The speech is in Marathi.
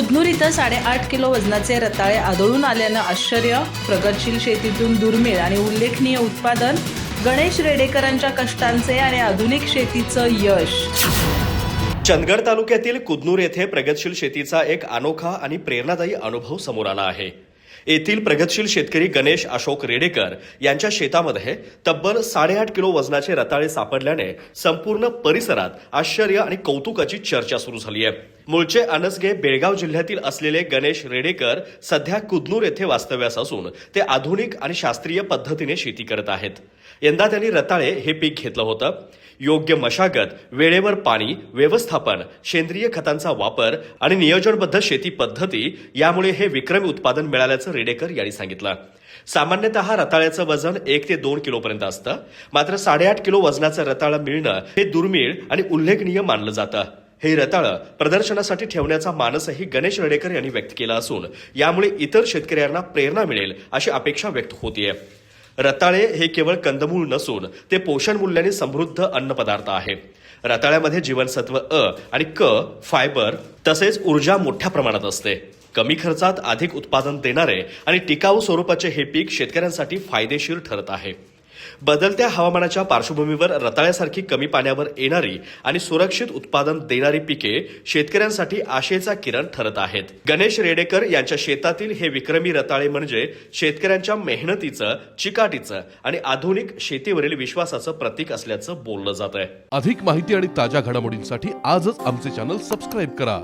कुदनूर इथं साडेआठ किलो वजनाचे रताळे आढळून आल्यानं आश्चर्य प्रगतशील शेतीतून दुर्मिळ आणि उल्लेखनीय उत्पादन गणेश रेडेकरांच्या कष्टांचे आणि आधुनिक शेतीचं यश. चंदगड तालुक्यातील कुदनूर येथे प्रगतशील शेतीचा एक अनोखा आणि प्रेरणादायी अनुभव समोर आला आहे. येथील प्रगतशील शेतकरी गणेश अशोक रेडेकर यांच्या शेतामध्ये तब्बल साडेआठ किलो वजनाचे रताळे सापडल्याने संपूर्ण परिसरात आश्चर्य आणि कौतुकाची चर्चा सुरू झाली आहे. मूळचे अनसगे बेळगाव जिल्ह्यातील असलेले गणेश रेडेकर सध्या कुदनूर येथे वास्तव्यास असून ते आधुनिक आणि शास्त्रीय पद्धतीने शेती करत आहेत. यंदा त्यांनी रताळे हे पीक घेतलं होतं. योग्य मशागत वेळेवर पाणी व्यवस्थापन सेंद्रिय खतांचा वापर आणि नियोजनबद्ध शेती पद्धती यामुळे हे विक्रमी उत्पादन मिळाल्याचं रेडेकर यांनी सांगितलं. सामान्यतः रताळ्याचं वजन एक ते दोन किलोपर्यंत असतं. मात्र साडेआठ किलो वजनाचं रताळं मिळणं हे दुर्मिळ आणि उल्लेखनीय मानलं जातं. हे रताळं प्रदर्शनासाठी ठेवण्याचा मानसही गणेश रडेकर यांनी व्यक्त केला असून यामुळे इतर शेतकऱ्यांना प्रेरणा मिळेल अशी अपेक्षा व्यक्त होतीये. रताळे हे केवळ कंदमूळ नसून ते पोषण मूल्याने समृद्ध अन्नपदार्थ आहे. रताळ्यामध्ये जीवनसत्व अ आणि क फायबर तसेच ऊर्जा मोठ्या प्रमाणात असते. कमी खर्चात अधिक उत्पादन देणारे आणि टिकाऊ स्वरूपाचे हे पीक शेतकऱ्यांसाठी फायदेशीर ठरत आहे. बदलत्या हवामानाच्या पार्श्वभूमीवर रताळ्यासारखी कमी पाण्यावर येणारी आणि सुरक्षित उत्पादन देणारी पिके शेतकऱ्यांसाठी आशेचा किरण ठरत आहेत. गणेश रेडेकर यांच्या शेतातील हे विक्रमी रताळे म्हणजे शेतकऱ्यांच्या मेहनतीचं चिकाटीचं आणि आधुनिक शेतीवरील विश्वासाचं प्रतीक असल्याचं बोललं जात आहे अधिक माहिती आणि ताज्या घडामोडींसाठी आजच आमचे चॅनल सबस्क्राईब करा.